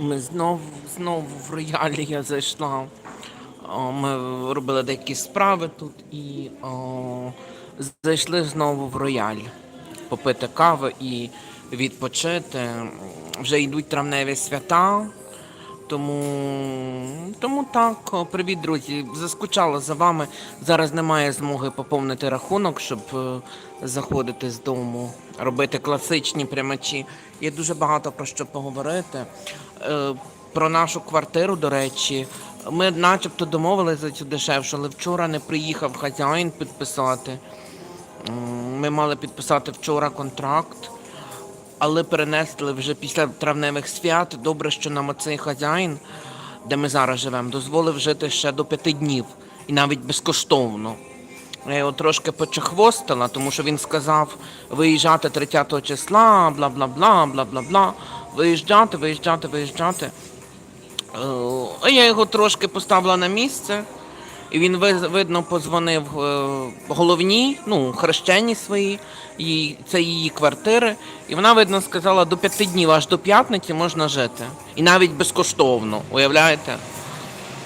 Ми знов, знову в роялі я зайшла. Ми робили деякі справи тут і о, зайшли знову в рояль. Попити кави і відпочити. Вже йдуть травневі свята. Тому, тому так, привіт, друзі. Заскучала за вами. Зараз немає змоги поповнити рахунок, щоб е, заходити з дому, робити класичні прямачі. Є дуже багато про що поговорити. Е, про нашу квартиру, до речі, ми начебто домовилися за цю дешевшу, але вчора не приїхав хазяїн підписати. Ми мали підписати вчора контракт але перенесли вже після травневих свят. Добре, що нам оцей хазяїн, де ми зараз живемо, дозволив жити ще до п'яти днів і навіть безкоштовно. Я його трошки почехвостила, тому що він сказав виїжджати 30 числа, бла бла бла, бла бла бла. Виїжджати, виїжджати, виїжджати. Е, А я його трошки поставила на місце. І він видно позвонив е, головній, ну, хрещеній своїй, їй, це її квартири. І вона, видно, сказала, до п'яти днів, аж до п'ятниці можна жити. І навіть безкоштовно, уявляєте?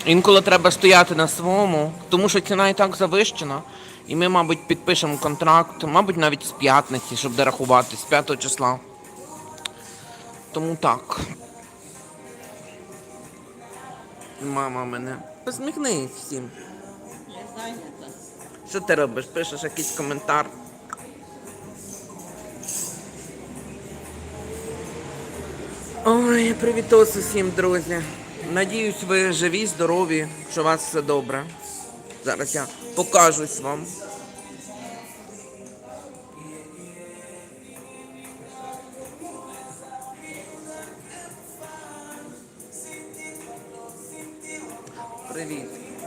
Інколи треба стояти на своєму, тому що ціна і так завищена. І ми, мабуть, підпишемо контракт, мабуть, навіть з п'ятниці, щоб дорахувати, з 5 числа. Тому так. Мама мене. Посміхнись всім. Я зайнята. Що ти робиш? Пишеш якийсь коментар. Ой, привітос усім, друзі. Надіюсь, ви живі, здорові, що у вас все добре. Зараз я покажусь вам.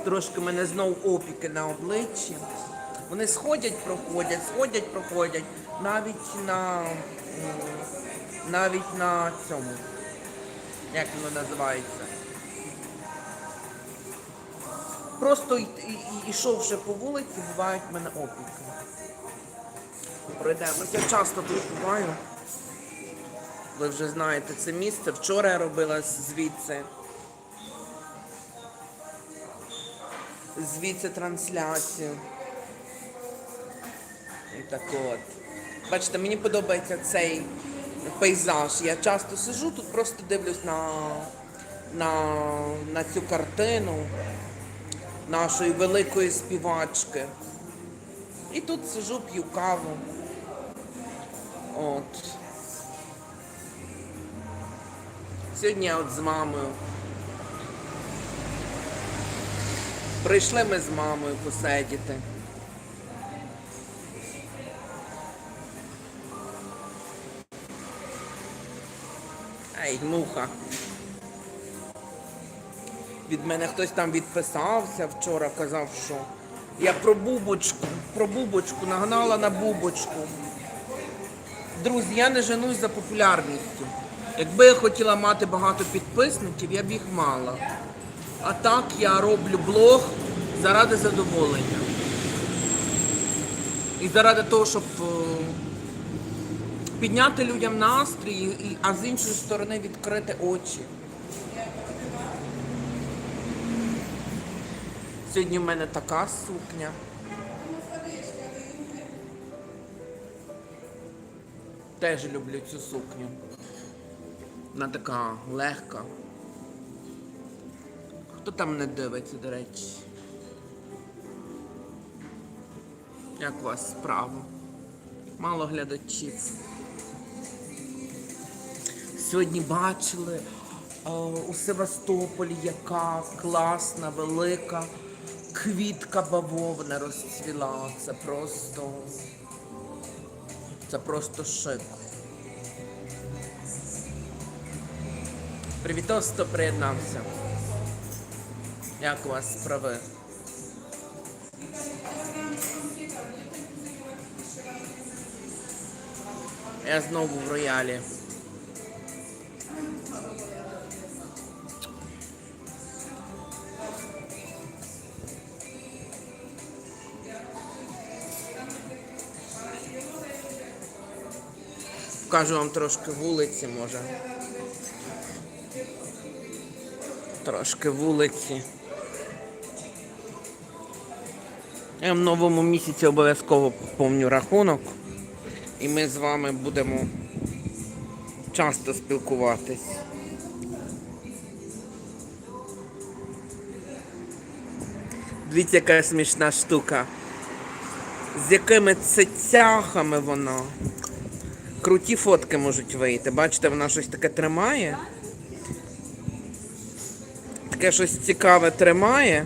Трошки мене знов опіки на обличчі. Вони сходять, проходять, сходять, проходять. Навіть на навіть на цьому. Як воно називається? Просто йшовши по вулиці, бувають в мене опіки. Пройдемо. Я часто тут буваю. Ви вже знаєте це місце. Вчора я робила звідси. Звідси трансляцію. І так от. Бачите, мені подобається цей пейзаж. Я часто сижу, тут просто дивлюсь на, на, на цю картину нашої великої співачки. І тут сижу, п'ю каву. От. Сьогодні я от з мамою. Прийшли ми з мамою посидіти. Ей, муха. Від мене хтось там відписався вчора, казав, що я про бубочку, про бубочку, нагнала на бубочку. Друзі, я не женусь за популярністю. Якби я хотіла мати багато підписників, я б їх мала. А так я роблю блог заради задоволення. І заради того, щоб е, підняти людям настрій, а з іншої сторони відкрити очі. Сьогодні в мене така сукня. Теж люблю цю сукню. Вона така легка. Хто там не дивиться, до речі? Як у вас справа? Мало глядачів. Сьогодні бачили е, у Севастополі, яка класна, велика квітка бавовна розцвіла. Це просто. Це просто шик. Привітос, хто приєднався. Як у вас справи? Я знову в роялі. Покажу вам трошки вулиці, може. трошки вулиці. Я в новому місяці обов'язково поповню рахунок. І ми з вами будемо часто спілкуватись. Дивіться, яка смішна штука. З якими цицяхами вона. Круті фотки можуть вийти. Бачите, вона щось таке тримає. Таке щось цікаве тримає.